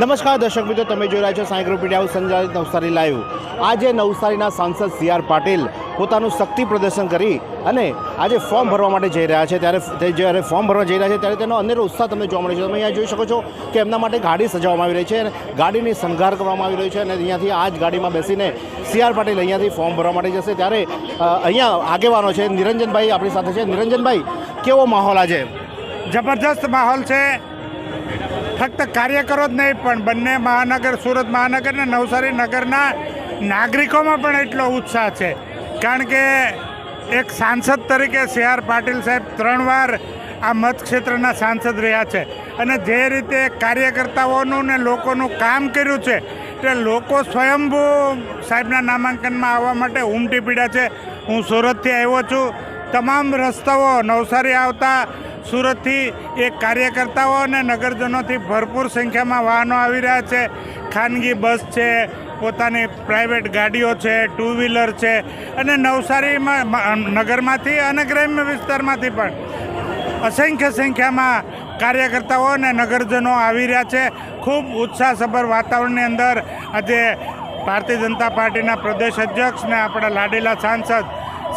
નમસ્કાર, દર્શક મિત્રો, તમે જોઈ રહ્યા છો સાંઈ ગ્રુપ મીડિયા સંચાલિત નવસારી લાઈવ. આજે નવસારીના સાંસદ સી આર પાટીલ પોતાનું શક્તિ પ્રદર્શન કરી અને આજે ફોર્મ ભરવા માટે જઈ રહ્યા છે. ત્યારે જ્યારે ફોર્મ ભરવા જઈ રહ્યા છે, ત્યારે તેનો અનેરો ઉત્સાહ તમને જોવા મળે છે. તમે અહીંયા જોઈ શકો છો કે એમના માટે ગાડી સજાવવામાં આવી રહી છે અને ગાડીની શણગાર કરવામાં આવી રહ્યો છે અને અહીંયાથી આ જ ગાડીમાં બેસીને સી આર પાટીલ અહીંયાથી ફોર્મ ભરવા માટે જશે. ત્યારે અહીંયા આગેવાનો છે નિરંજનભાઈ આપણી સાથે છે. નિરંજનભાઈ, કેવો માહોલ આજે? જબરજસ્ત માહોલ છે. ફક્ત કાર્યકરો જ નહીં, પણ બંને મહાનગર, સુરત મહાનગર અને નવસારી નગરના નાગરિકોમાં પણ એટલો ઉત્સાહ છે. કારણ કે એક સાંસદ તરીકે સી આર પાટીલ સાહેબ ત્રણ વાર આ મતક્ષેત્રના સાંસદ રહ્યા છે. અને જે રીતે કાર્યકર્તાઓનું ને લોકોનું કામ કર્યું છે તે લોકો સ્વયંભૂ સાહેબના નામાંકનમાં આવવા માટે ઉમટી પીડ્યા છે. હું સુરતથી આવ્યો છું. તમામ રસ્તાઓ નવસારી આવતા સુરતથી એ કાર્યકર્તાઓ અને નગરજનોથી ભરપૂર સંખ્યામાં વાહનો આવી રહ્યા છે. ખાનગી બસ છે, પોતાની પ્રાઇવેટ ગાડીઓ છે ટુ વ્હીલર છે અને નવસારીમાં નગરમાંથી અને ગ્રામ્ય વિસ્તારમાંથી પણ અસંખ્ય સંખ્યામાં કાર્યકર્તાઓ અને નગરજનો આવી રહ્યા છે. ખૂબ ઉત્સાહસભર વાતાવરણની અંદર આજે ભારતીય જનતા પાર્ટીના પ્રદેશ અધ્યક્ષ ને આપણા લાડેલા સાંસદ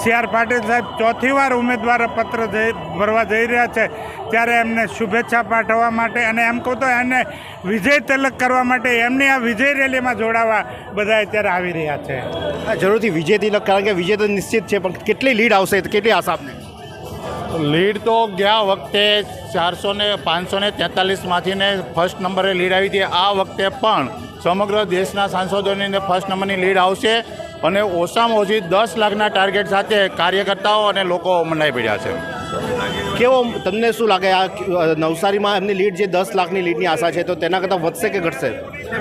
સી આર પાટીલ સાહેબ ચોથી વાર ઉમેદવાર પત્ર જઈ ભરવા જઈ રહ્યા છે. ત્યારે એમને શુભેચ્છા પાઠવવા માટે અને એમ કહું તો એને વિજય તિલક કરવા માટે એમની આ વિજય રેલીમાં જોડાવા બધા અત્યારે આવી રહ્યા છે. હા, જરૂરથી વિજય તિલક કારણ કે વિજય તો નિશ્ચિત છે પણ કેટલી લીડ આવશે કેટલી આશા આપને? લીડ તો ગયા વખતે ચારસો ને પાંચસો ને તેતાલીસમાંથી ને ફર્સ્ટ નંબરે લીડ આવી હતી. આ વખતે પણ સમગ્ર દેશના સાંસદોની ફર્સ્ટ નંબરની લીડ આવશે. અને ઓછામાં ઓછી દસ લાખના ટાર્ગેટ સાથે કાર્યકર્તાઓ અને લોકો મંડાઈ પડ્યા છે. કેવો તમને શું લાગે? આ નવસારીમાં એમની લીડ જે દસ લાખની લીડની આશા છે તો તેના કરતાં વધશે કે ઘટશે?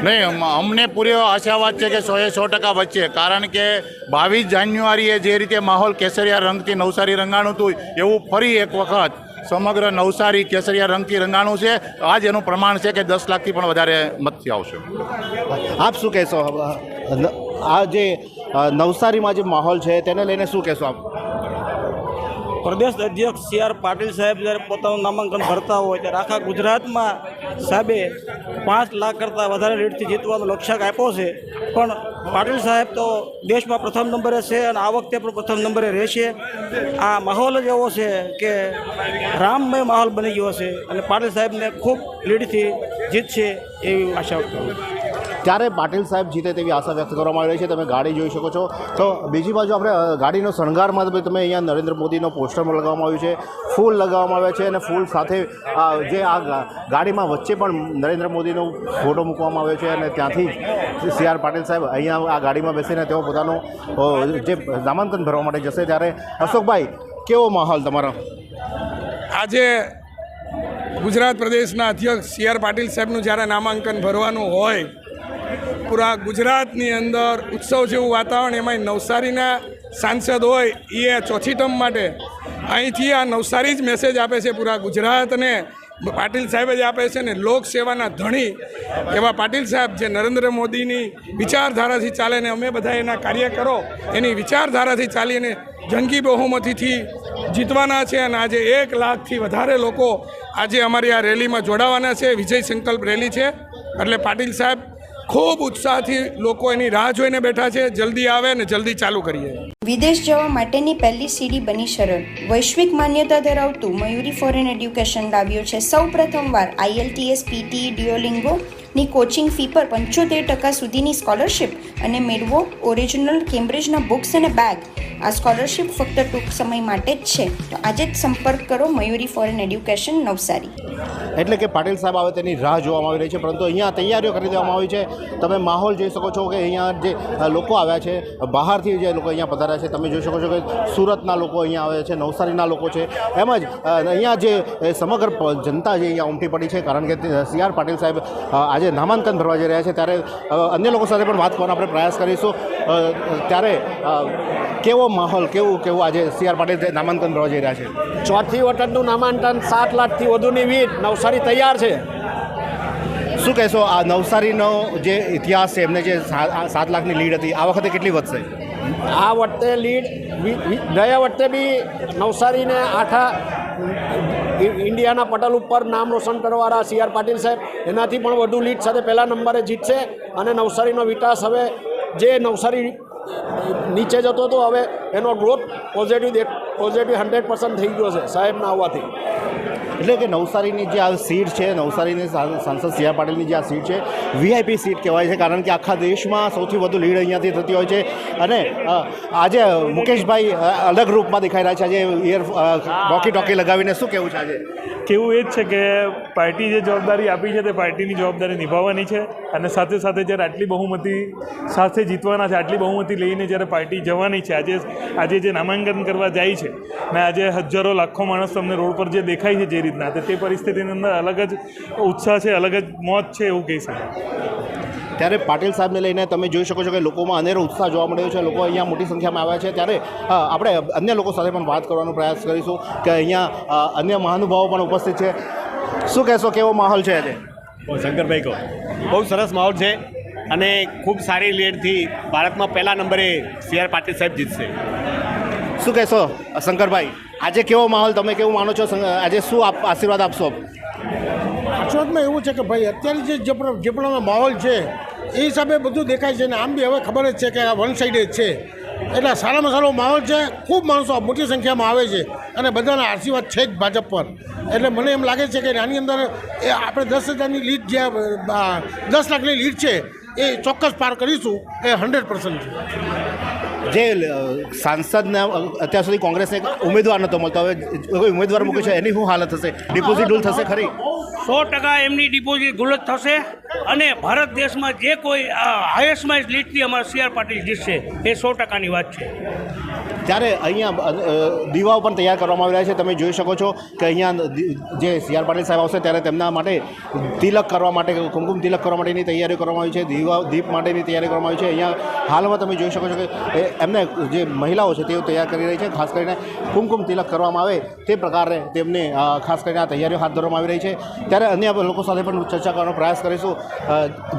નહીં અમને પૂરી આશાવાદ છે કે સોએ સો ટકા વચ્ચે કારણ કે બાવીસ જાન્યુઆરીએ જે રીતે માહોલ કેસરિયા રંગથી નવસારી રંગાણું હતું એવું ફરી એક વખત સમગ્ર નવસારી કેસરિયા રંગથી રંગાણું છે. આ જ એનું પ્રમાણ છે કે દસ લાખથી પણ વધારે મતથી આવશે. આપ શું કહેશો? આ જે નવસારીમાં જે માહોલ છે તેને લઈને શું કહેશો આપ? પ્રદેશ અધ્યક્ષ સી આર પાટીલ સાહેબ જ્યારે પોતાનું નામાંકન ભરતા હોય ત્યારે આખા ગુજરાતમાં સાહેબે પાંચ લાખ કરતાં વધારે રેટથી જીતવાનો લક્ષ્યાંક આપ્યો છે. પણ પાટીલ સાહેબ તો દેશમાં પ્રથમ નંબરે છે અને આ વખતે પણ પ્રથમ નંબરે રહેશે. આ માહોલ જ એવો છે કે રામમય માહોલ બની ગયો છે અને પાટીલ સાહેબને ખૂબ લીડથી જીતશે એવી આશા ત્યારે પાટીલ સાહેબ જીતે તેવી આશા વ્યક્ત કરવામાં આવી રહી છે. તમે ગાડી જોઈ શકો છો. તો બીજી બાજુ આપણે ગાડીનો શણગારમાં તમે અહીંયા નરેન્દ્ર મોદીનો પોસ્ટર લગાવવામાં આવ્યું છે. ફૂલ લગાવવામાં આવ્યા છે અને ફૂલ સાથે જે આ ગાડીમાં વચ્ચે પણ નરેન્દ્ર મોદીનો ફોટો મૂકવામાં આવ્યો છે અને ત્યાંથી સી આર પાટીલ સાહેબ અહીંયા આ ગાડીમાં બેસીને તેઓ પોતાનું જે નામાંકન ભરવા માટે જશે ત્યારે. અશોકભાઈ, કેવો માહોલ તમારો? આજે ગુજરાત પ્રદેશના અધ્યક્ષ સી આર પાટીલ સાહેબનું જ્યારે નામાંકન ભરવાનું હોય પૂરા ગુજરાતની અંદર ઉત્સવ જેવું વાતાવરણ એમાં નવસારીના સાંસદ હોય એ ચોથી ટર્મ માટે. અહીંથી આ નવસારી જ મેસેજ આપે છે પૂરા ગુજરાતને. પાટીલ સાહેબ જ આપે છે ને લોકસેવાના ધણી. એવા પાટીલ સાહેબ જે નરેન્દ્ર મોદીની વિચારધારાથી ચાલે ને અમે બધા એના કાર્યકરો, એની વિચારધારાથી ચાલીને જંગી બહુમતીથી જીતવાના છે અને આજે એક લાખથી વધારે લોકો આજે અમારી આ રેલીમાં જોડાવાના છે. વિજય સંકલ્પ રેલી છે. એટલે પાટીલ સાહેબ ખૂબ ઉત્સાહથી લોકો એની રાહ જોઈને બેઠા છે. જલ્દી આવે ને જલ્દી ચાલુ કરીએ. વિદેશ જવા માટેની પહેલી સીડી બની સરળ વૈશ્વિક માન્યતા ધરાવતું મયુરી ફોરેન એડ્યુકેશન લાવ્યું છે. સૌ પ્રથમવાર આઈએલટીએસ પીટી ડિયોલિંગો ની કોચિંગ ફી પર પંચોતેર ટકા સુધીની સ્કોલરશિપ અને મેળવો ઓરિજિનલ કેમ્બ્રિજના બુક્સ અને બેગ આ સ્કોલરશિપ ફક્ત ટૂંક સમય માટે જ છે. તો આજે જ સંપર્ક કરો મયુરી ફોરેન એડ્યુકેશન નવસારી. એટલે કે પાટીલ સાહેબ આવે તેની રાહ જોવામાં આવી રહી છે, પરંતુ અહીંયા તૈયારીઓ કરી દેવામાં આવી છે. તમે માહોલ જોઈ શકો છો કે અહીંયા જે લોકો આવ્યા છે, બહારથી જે લોકો અહીંયા પધાર્યા છે, તમે જોઈ શકો છો કે સુરતના લોકો અહીંયા આવે છે, નવસારીના લોકો છે. એમ જ અહીંયા જે સમગ્ર જનતા જે અહીંયા ઉમટી પડી છે, કારણ કે સી આર પાટીલ સાહેબ આજે નામાંકન ભરવા જઈ રહ્યા છે. ત્યારે અન્ય લોકો સાથે પણ વાત કરવાનો આપણે પ્રયાસ કરીશું. ત્યારે કેવો માહોલ કેવું કેવું આજે સી આર પાટીલ નામાંકન ભરવા જઈ રહ્યા છે? ચોથી વટનનું નામાંકન સાત લાખથી વધુની વીટ. નવસારી તૈયાર છે. શું કહેશો આ નવસારીનો જે ઇતિહાસ છે એમને જે સાત લાખની લીડ હતી આ વખતે કેટલી વધશે? આ વખતે લીડ ગયા વખતે બી નવસારીને આખા ઇન્ડિયાના પટલ ઉપર નામ રોશન કરવાવાળા સી આર પાટીલ સાહેબ એનાથી પણ વધુ લીડ સાથે પહેલા નંબરે જીતશે અને નવસારીનો વિકાસ હવે જે નવસારી નીચે જતો હતો, હવે એનો growth positive positive hundred percent થઈ ગયો છે, સાહેબના આવવાથી. એટલે કે નવસારીની જે આ સીટ છે, નવસારીની સાંસદ સી પાટીલની જે આ સીટ છે વીઆઈપી સીટ કહેવાય છે, કારણ કે આખા દેશમાં સૌથી વધુ લીડ અહીંયાથી થતી હોય છે. અને આજે મુકેશભાઈ અલગ રૂપમાં દેખાઈ રહ્યા છે, આજે એર વોકી ટોકી લગાવીને શું કહેવું છે આજે? કેવું એ જ છે કે પાર્ટી જે જવાબદારી આપી છે તે પાર્ટીની જવાબદારી નિભાવવાની છે અને સાથે સાથે જ્યારે આટલી બહુમતી સાથે જીતવાના છે, આટલી બહુમતી લઈને જ્યારે પાર્ટી જવાની છે, આજે આજે જે નામાંકન કરવા જાય છે ને આજે હજારો, લાખો માણસ તમને રોડ પર જે દેખાય છે જે રીતના, તે પરિસ્થિતિની અંદર અલગ જ ઉત્સાહ છે, અલગ જ મોત છે એવું કહી શકાય. ત્યારે પાટીલ સાહેબને લઈને તમે જોઈ શકો છો કે લોકોમાં અનેરો ઉત્સાહ જોવા મળ્યો છે. લોકો અહીંયા મોટી સંખ્યામાં આવ્યા છે. ત્યારે આપણે અન્ય લોકો સાથે પણ વાત કરવાનો પ્રયાસ કરીશું કે અહીંયા અન્ય મહાનુભાવો પણ ઉપસ્થિત છે. શું કહેશો કેવો માહોલ છે આજે? શંકરભાઈ કહો. બહુ સરસ માહોલ છે અને ખૂબ સારી લીડથી ભારતમાં પહેલા નંબરે સી આર પાટીલ સાહેબ જીતશે. શું કહેશો શંકરભાઈ? આજે કેવો માહોલ તમે કેવું માનો છો? આજે શું આપ આશીર્વાદ આપશો? આશીર્વાદમાં એવું છે કે ભાઈ અત્યારે જે પણ જે પણ માહોલ છે એ હિસાબે બધું દેખાય છે ને આમ બી હવે ખબર જ છે કે આ વન સાઈડેડ છે. એટલે સારામાં સારો માહોલ છે. ખૂબ માણસો મોટી સંખ્યામાં આવે છે અને બધાના આશીર્વાદ છે જ ભાજપ પર. એટલે મને એમ લાગે છે કે આની અંદર એ આપણે દસ હજારની લીડ જે દસ લાખની લીડ છે એ ચોક્કસ પાર કરીશું. એ હંડ્રેડ પર્સન્ટ છે. જે સાંસદના અત્યાર સુધી કોંગ્રેસને એક ઉમેદવાર નહોતો મળતો. હવે કોઈ ઉમેદવાર મૂકે છે એની શું હાલત થશે ડિપોઝિટ રૂલ થશે ખરી? સો ટકા એમની ડિપોઝિટ ગુલત થશે અને ભારત દેશમાં જે કોઈ હાઈએસ્ટમાં લીડથી અમારા સીઆર પાટીલ જીતશે એ સો ટકાની વાત છે. ત્યારે અહીંયા દીવાઓ પણ તૈયાર કરવામાં આવી રહ્યા છે, તમે જોઈ શકો છો કે અહીંયા જે સી આર પાટીલ સાહેબ આવશે ત્યારે તેમના માટે તિલક કરવા માટે, કુમકુમ તિલક કરવા માટેની તૈયારીઓ કરવામાં આવી છે દીવા દીપ માટેની તૈયારી કરવામાં આવી છે. અહીંયા હાલમાં તમે જોઈ શકો છો કે એમને જે મહિલાઓ છે તેઓ તૈયાર કરી રહી છે, ખાસ કરીને કુમકુમ તિલક કરવામાં આવે તે પ્રકારે તેમને ખાસ કરીને આ તૈયારીઓ હાથ ધરવામાં આવી રહી છે. ત્યારે અન્ય લોકો સાથે પણ ચર્ચા કરવાનો પ્રયાસ કરીશું.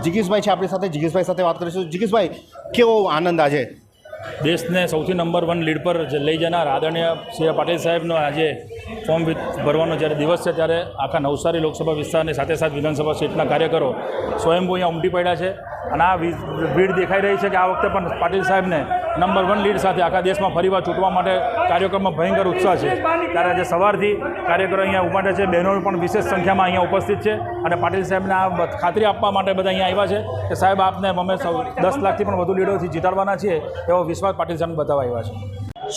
જીગીશભાઈ છે આપણી સાથે, જિગીશભાઈ સાથે વાત કરીશું. જિગીશભાઈ, કેવો આનંદ આજે? દેશને સૌથી નંબર વન લીડ પર લઈ જનાર આદરણીય શ્રી પાટીલ સાહેબનો આજે ફોર્મ ભરવાનો જ્યારે દિવસ છે ત્યારે આખા નવસારી લોકસભા વિસ્તારની સાથે સાથે વિધાનસભા સીટના કાર્યકરો સ્વયંભૂ અહીંયા ઉમટી પડ્યા છે. અને આ ભીડ દેખાઈ રહી છે કે આ વખતે પણ પાટીલ સાહેબને નંબર વન લીડ સાથે આખા દેશમાં ફરીવાર ચૂંટવા માટે કાર્યક્રમમાં ભયંકર ઉત્સાહ છે. ત્યારે આજે સવારથી કાર્યક્રમ અહીંયા ઉમાટે છે. બહેનો પણ વિશેષ સંખ્યામાં અહીંયા ઉપસ્થિત છે અને પાટીલ સાહેબને આ ખાતરી આપવા માટે બધા અહીંયા આવ્યા છે કે સાહેબ, આપને અમે દસ લાખથી પણ વધુ લીડોથી જીતાડવાના છીએ એવો વિશ્વાસ પાટીલ સાહેબ બતાવવા આવ્યા છે.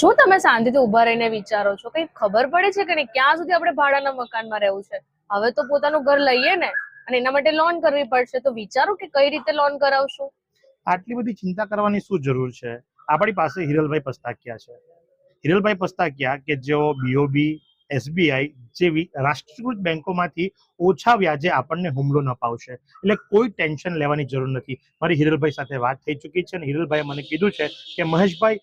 શું તમે શાંતિથી ઊભા રહીને વિચારો છો? કંઈ ખબર પડે છે કે ક્યાં સુધી આપણે ભાડાના મકાનમાં રહેવું છે? હવે તો પોતાનું ઘર લઈએ ને. અને એના માટે લોન કરવી પડશે. તો વિચારો કે કઈ રીતે લોન કરાવશું? આટલી બધી ચિંતા કરવાની શું જરૂર છે? આપણી પાસે હિરલભાઈ પસ્તાકિયા છે. હિરલભાઈ પસ્તાકિયા કે જેઓ બીઓબી એસબીઆઈ જેવી રાષ્ટ્રીયકૃત બેંકોમાંથી ઓછા વ્યાજે આપણને હોમ લોન અપાવશે. એટલે કોઈ ટેન્શન લેવાની જરૂર નથી. મારી હિરલભાઈ સાથે વાત થઈ ચૂકી છે અને હિરલભાઈએ મને કીધું છે કે મહેશભાઈ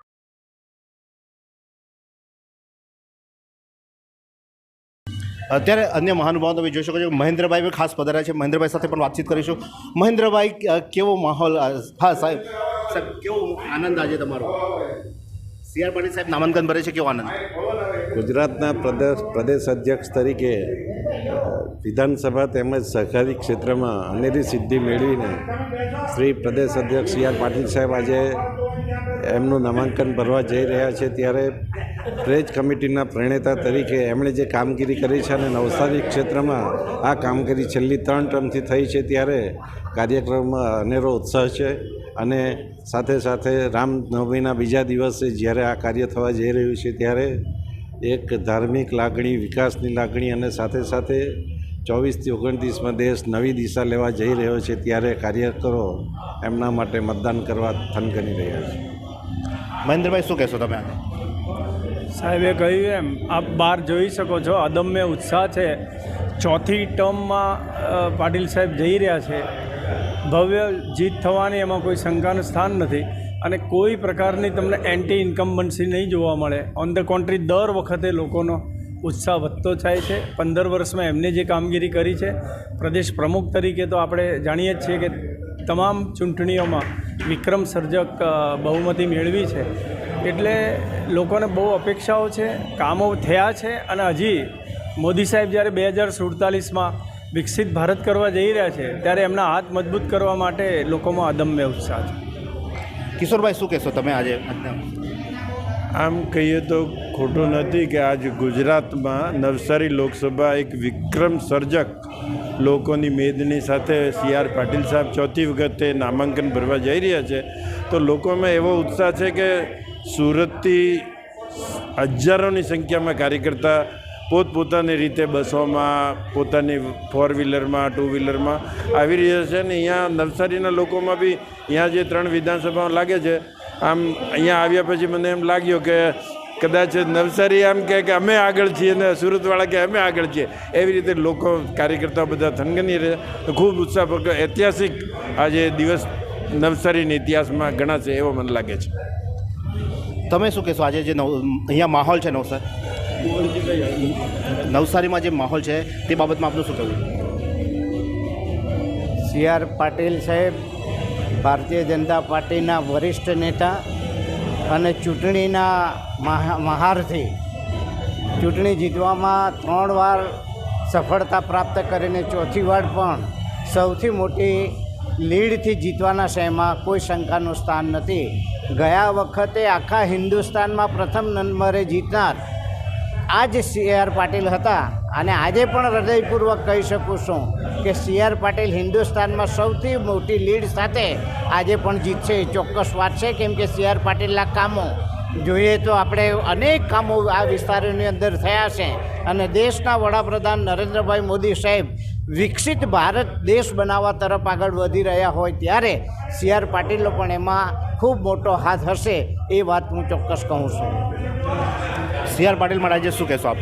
અત્યારે અન્ય મહાનુભાવો તમે જોઈ શકો છો મહેન્દ્રભાઈ પણ ખાસ પધાર્યા છે. મહેન્દ્રભાઈ સાથે પણ વાતચીત કરીશું. મહેન્દ્રભાઈ કેવો માહોલ? હા સાહેબ. સાહેબ કેવો આનંદ આજે તમારો? સી આર પાટીલ સાહેબ નામાંકન ભરે છે કેવો આનંદ? ગુજરાતના પ્રદેશ પ્રદેશ અધ્યક્ષ તરીકે વિધાનસભા તેમજ સહકારી ક્ષેત્રમાં અનેરી સિદ્ધિ મેળવીને શ્રી પ્રદેશ અધ્યક્ષ સી આર પાટીલ સાહેબ આજે એમનું નામાંકન ભરવા જઈ રહ્યા છે ત્યારે પ્રેજ કમિટીના પ્રણેતા તરીકે એમણે જે કામગીરી કરી છે અને નવસારી ક્ષેત્રમાં આ કામગીરી છેલ્લી ત્રણ ટર્મથી થઈ છે ત્યારે કાર્યક્રમમાં અનેરો ઉત્સાહ છે અને સાથે સાથે રામનવમીના બીજા દિવસે જ્યારે આ કાર્ય થવા જઈ રહ્યું છે ત્યારે એક ધાર્મિક લાગણી, વિકાસની લાગણી અને સાથે સાથે ચોવીસથી ઓગણત્રીસમાં દેશ નવી દિશા લેવા જઈ રહ્યો છે ત્યારે કાર્યકરો એમના માટે મતદાન કરવા થનગની રહ્યા છે. મહેન્દ્રભાઈ, શું કહેશો તમે સાહેબે કહ્યું એમ, આપ બહાર જોઈ શકો છો, અદમ્ય ઉત્સાહ છે. ચોથી ટર્મમાં પાટીલ સાહેબ જઈ રહ્યા છે. ભવ્ય જીત થવાની એમાં કોઈ શંકાનું સ્થાન નથી. અને કોઈ પ્રકારની તમને એન્ટી ઇન્કમ્બન્સી નહીં જોવા મળે. ઓન ધ કોન્ટ્રી દર વખતે લોકોનો ઉત્સાહ વધતો જાય છે. પંદર વર્ષમાં એમને જે કામગીરી કરી છે, પ્રદેશ પ્રમુખ તરીકે તો આપણે જાણીએ જ છીએ કે તમામ ચૂંટણીઓમાં વિક્રમ સર્જક બહુમતી મેળવી છે. એટલે લોકોને બહુ અપેક્ષાઓ છે કામો થયા છે અને હજી મોદી સાહેબ જ્યારે બે હજાર સુડતાલીસમાં વિકસિત ભારત કરવા જઈ રહ્યા છે ત્યારે એમના હાથ મજબૂત કરવા માટે લોકોમાં અદમ્ય ઉત્સાહ છે. કિશોરભાઈ શું કહેશો તમે આજે? આમ કહીએ તો ખોટું નથી કે આજ ગુજરાતમાં નવસારી લોકસભા એક વિક્રમ સર્જક લોકોની મેદની સાથે સી આર પાટીલ સાહેબ ચોથી વખતે નામાંકન ભરવા જઈ રહ્યા છે. તો લોકોમાં એવો ઉત્સાહ છે કે સુરતથી હજારોની સંખ્યામાં કાર્યકર્તા પોતપોતાની રીતે બસોમાં, પોતાની ફોર વ્હીલરમાં ટુ વ્હીલરમાં આવી રહ્યા છે ને અહીંયા નવસારીના લોકોમાં બી અહીંયા જે ત્રણ વિધાનસભાઓ લાગે છે, આમ અહીંયા આવ્યા પછી મને એમ લાગ્યું કે કદાચ નવસારી આમ કહે કે અમે આગળ છીએ ને સુરતવાળા કે અમે આગળ છીએ. એવી રીતે લોકો કાર્યકર્તાઓ બધા થનગની રહે. ખૂબ ઉત્સાહપૂર્વક ઐતિહાસિક આજે દિવસ નવસારીના ઇતિહાસમાં ગણાશે એવો મને લાગે છે. તમે શું કહેશો? આજે જે નવ અહીંયા માહોલ છે નવસારી નવસારીમાં જે માહોલ છે તે બાબતમાં આપનું શું કહેવું? સી આર પાટીલ સાહેબ ભારતીય જનતા પાર્ટીના વરિષ્ઠ નેતા અને ચૂંટણીના મહા, મહારથી ચૂંટણી જીતવામાં ત્રણ વાર સફળતા પ્રાપ્ત કરીને ચોથી વાર પણ સૌથી મોટી લીડથી જીતવાના શહેરમાં કોઈ શંકાનું સ્થાન નથી. ગયા વખતે આખા હિન્દુસ્તાનમાં પ્રથમ નંબરે જીતનાર આ જ સી આર પાટીલ હતા. અને આજે પણ હૃદયપૂર્વક કહી શકું છું કે સી આર પાટીલ હિન્દુસ્તાનમાં સૌથી મોટી લીડ સાથે આજે પણ જીતશે. એ ચોક્કસ વાત છે કેમ કે સી આર પાટીલના કામો જોઈએ તો આપણે અનેક કામો આ વિસ્તારોની અંદર થયા છે. અને દેશના વડાપ્રધાન નરેન્દ્રભાઈ મોદી સાહેબ વિકસિત ભારત દેશ બનાવવા તરફ આગળ વધી રહ્યા હોય ત્યારે સી આર પાટીલનો પણ એમાં ખૂબ મોટો હાથ હશે એ વાત હું ચોક્કસ કહું છું. સી આર પાટીલ માટે આજે શું કહેશો આપ?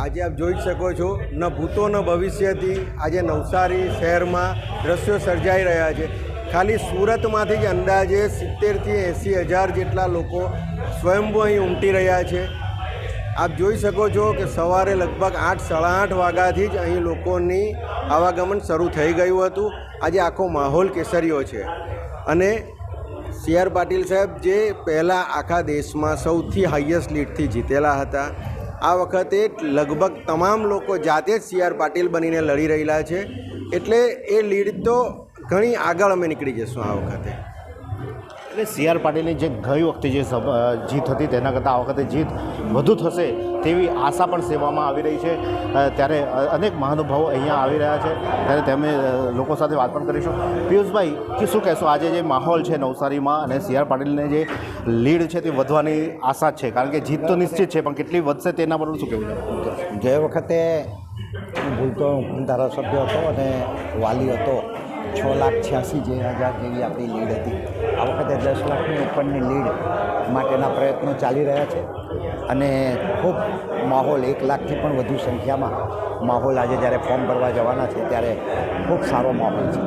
આજે આપ જોઈ શકો છો ન ભૂતો ન ભવિષ્યથી આજે નવસારી શહેરમાં દ્રશ્યો સર્જાઈ રહ્યા છે. ખાલી સુરતમાંથી જ અંદાજે સિત્તેરથી એંસી હજાર જેટલા લોકો સ્વયંભૂ અહીં ઉમટી રહ્યા છે. આપ જોઈ શકો છો કે સવારે લગભગ આઠ, સાડા આઠ વાગ્યાથી જ અહીં લોકોની આવાગમન શરૂ થઈ ગયું હતું. આજે આખો માહોલ કેસરીયો છે. અને સી આર પાટીલ સાહેબ જે પહેલાં આખા દેશમાં સૌથી હાઈએસ્ટ લીડથી જીતેલા હતા, આ વખતે લગભગ તમામ લોકો જાતે જ સી આર પાટીલ બનીને લડી રહેલા છે. એટલે એ લીડ તો ઘણી આગળ અમે નીકળી જઈશું આ વખતે. એટલે સી આર પાટીલની જે ગઈ વખતે જે જીત હતી, તેના કરતાં આ વખતે જીત વધુ થશે તેવી આશા પણ સેવામાં આવી રહી છે. ત્યારે અનેક મહાનુભાવો અહીંયા આવી રહ્યા છે. ત્યારે તેમને લોકો સાથે વાત પણ કરીશું. પિયુષભાઈ, કે શું કહેશો? આજે જે માહોલ છે નવસારીમાં અને સી આર પાટીલને જે લીડ છે તે વધવાની આશા છે. કારણ કે જીત તો નિશ્ચિત છે, પણ કેટલી વધશે તેના પર શું કહેવું ગયે વખતે હું ભૂલતો હું ધારાસભ્ય હતો અને વાલી હતો છ લાખ છ્યાસી જે હજાર જેવી આપણી લીડ હતી. આ વખતે દસ લાખની ઉપરની લીડ માટેના પ્રયત્નો ચાલી રહ્યા છે અને ખૂબ માહોલ એક લાખથી પણ વધુ સંખ્યામાં માહોલ આજે જ્યારે ફોર્મ ભરવા જવાના છે ત્યારે ખૂબ સારો માહોલ છે.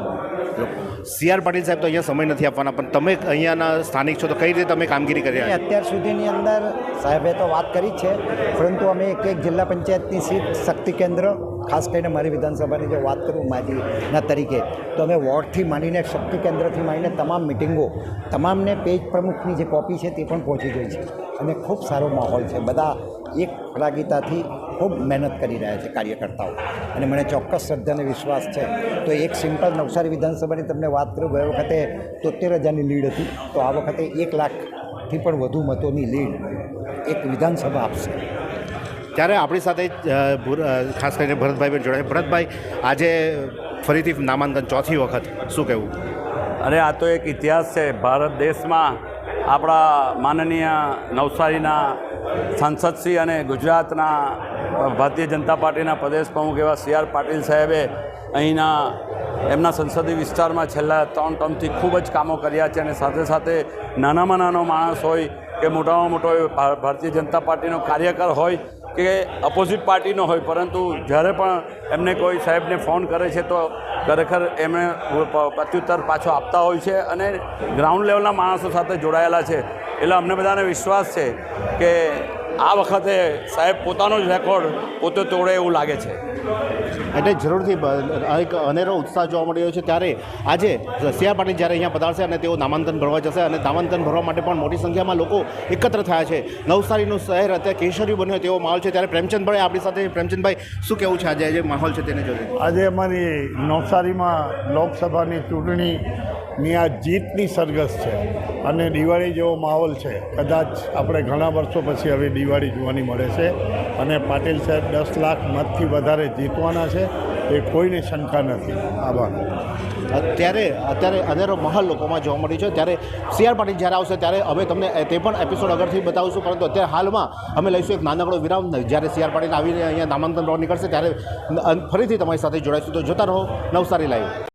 સી આર પાટીલ સાહેબ તો અહીંયા સમય નથી આપવાના પણ તમે અહીંયાના સ્થાનિક છો તો કઈ રીતે તમે કામગીરી કરી રહ્યા અત્યાર સુધીની અંદર સાહેબે તો વાત કરી જ છે પરંતુ અમે એક એક જિલ્લા પંચાયતની સીટ શક્તિ કેન્દ્ર ખાસ કરીને મારી વિધાનસભાની જો વાત કરું માજીના તરીકે, તો અમે વોર્ડથી માંડીને શક્તિ કેન્દ્રથી માંડીને તમામ મિટિંગો, તમામને પેજ પ્રમુખની જે કોપી છે તે પણ પહોંચી ગઈ છે. અને ખૂબ સારો માહોલ છે. બધા એક રાગીતાથી ખૂબ મહેનત કરી રહ્યા છે કાર્યકર્તાઓ. અને મને ચોક્કસ શ્રદ્ધા અને વિશ્વાસ છે. તો એક સિમ્પલ નવસારી વિધાનસભાની તમને વાત કરું ગયા વખતે તોતેર હજારની લીડ હતી. તો આ વખતે એક લાખથી પણ વધુ મતોની લીડ એક વિધાનસભા આપશે. ત્યારે આપણી સાથે ખાસ કરીને ભરતભાઈ પણ જોડાય. ભરતભાઈ, આજે ફરીથી નામાંકન ચોથી વખત. શું કહેવું? અરે, આ તો એક ઇતિહાસ છે. ભારત દેશમાં આપણા માનનીય નવસારીના સાંસદશ્રી અને ગુજરાતના ભારતીય જનતા પાર્ટીના પ્રદેશ પ્રમુખ એવા સી આર પાટીલ સાહેબે અહીંના, એમના સંસદીય વિસ્તારમાં છેલ્લા ત્રણ ટર્મથી ખૂબ જ કામો કર્યા છે અને સાથે સાથે નાનામાં નાનો માણસ હોય કે મોટામાં મોટો ભારતીય જનતા પાર્ટીનો કાર્યકર હોય કે અપોઝિટ પાર્ટીનો હોય, પરંતુ જ્યારે પણ એમને કોઈ સાહેબને ફોન કરે છે, તો ખરેખર એમણે પ્રત્યુત્તર પાછો આપતા હોય છે અને ગ્રાઉન્ડ લેવલના માણસો સાથે જોડાયેલા છે. એટલે અમને બધાને વિશ્વાસ છે કે આ વખતે સાહેબ પોતાનો જ રેકોર્ડ પોતે તોડે એવું લાગે છે. એટલે જરૂરથી એક અનેરો ઉત્સાહ જોવા મળી રહ્યો છે ત્યારે આજે આર પાટીલ જ્યારે અહીંયા પધારશે અને તેઓ નામાંકન ભરવા જશે અને નામાંકન ભરવા માટે પણ મોટી સંખ્યામાં લોકો એકત્ર થયા છે. નવસારીનું શહેર અત્યારે કેસરી બન્યો તેવો માહોલ છે. ત્યારે પ્રેમચંદભાઈ આપણી સાથે પ્રેમચંદભાઈ શું કહેવું છે આજે? જે માહોલ છે તેને જોઈને? આજે અમારી નવસારીમાં લોકસભાની ચૂંટણીની આ જીતની સરઘસ છે. અને દિવાળી જેવો માહોલ છે. કદાચ આપણે ઘણા વર્ષો પછી હવે દિવાળી જોવાની મળે છે. અને પાટીલ સાહેબ દસ લાખ મતથી વધારે જીતવાના છે. એ કોઈને શંકા નથી. આભાર. અત્યારે અત્યારે અનેરો મહાલ લોકોમાં જોવા મળ્યું છે. ત્યારે સી આર પાટીલ જ્યારે આવશે ત્યારે અમે તમને તે પણ એપિસોડ આગળથી બતાવીશું. પરંતુ અત્યારે હાલમાં અમે લઈશું એક નાનકડો વિરામ. જ્યારે સી આર પાટીલ આવીને અહીંયા નામાંકન રોડ નીકળશે, ત્યારે ફરીથી તમારી સાથે જોડાઈશું. તો જોતા રહો નવસારી લાઈવ